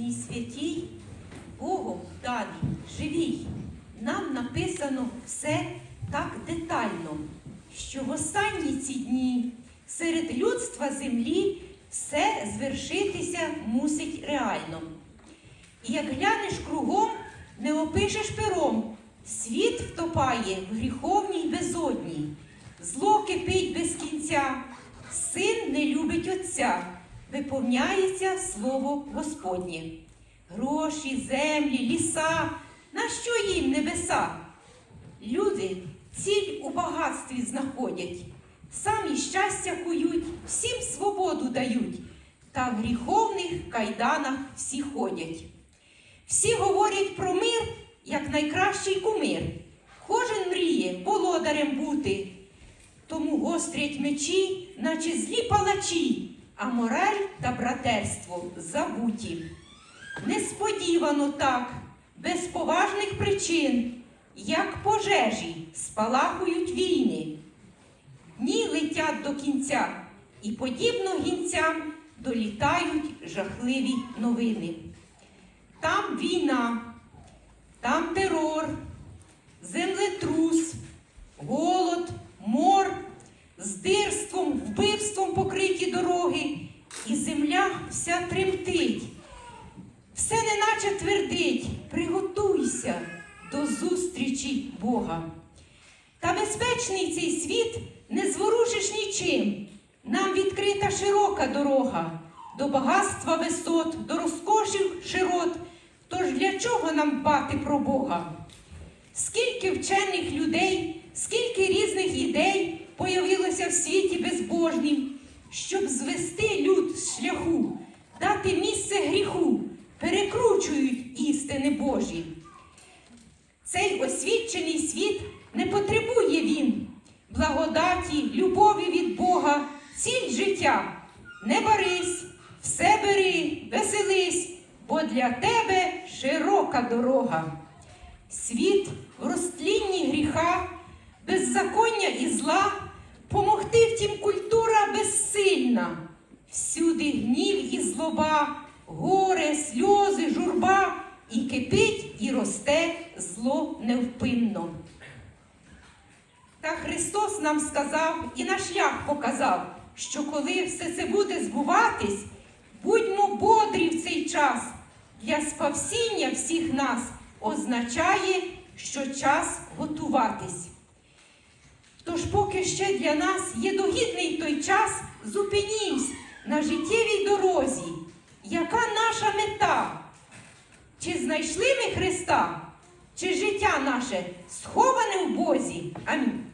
вічній святій, Богом даній, живій, нам написано все так детально, що в останні ці дні серед людства землі все звершитися мусить реально. І як глянеш кругом, не опишеш пером, світ втопає в гріховній безодні, зло кипить без кінця, син не любить отця, виповняється слово Господнє. Гроші, землі, ліса, на що їм небеса? Люди ціль у багатстві знаходять, самі щастя кують, всім свободу дають, та в гріховних кайданах всі ходять. Всі говорять про мир, як найкращий кумир. Кожен мріє володарем бути. Тому гострять мечі, наче злі палачі, а мораль та братерство забуті. Несподівано так, без поважних причин, як пожежі спалахують війни. Дні летять до кінця, і подібно гінцям долітають жахливі новини. Там війна, там терор, землетрус, голод, мор, дороги, і земля вся тремтить. Все неначе твердить, приготуйся до зустрічі Бога. Та безпечний цей світ не зворушиш нічим. Нам відкрита широка дорога до багатства висот, до розкошів широт. Тож для чого нам дбати про Бога? Скільки вчених людей, скільки різних ідей появилося в світі безбожнім, щоб звести люд з шляху, дати місце гріху, перекручують істини Божі. Цей освічений світ не потребує він благодаті, любові від Бога, ціль життя. Не барись, все бери, веселись, бо для тебе широка дорога. Світ в розтлінні гріха, беззаконня і зла, безсильна. Всюди гнів і злоба, горе, сльози, журба, і кипить, і росте зло невпинно. Та Христос нам сказав і на шлях показав, що коли все це буде збуватись, будьмо бодрі в цей час. Для спасіння всіх нас означає, що час готуватись. Тож, поки ще для нас є догідний той час, зупинімось на життєвій дорозі. Яка наша мета? Чи знайшли ми Христа? Чи життя наше сховане в Бозі? Амінь.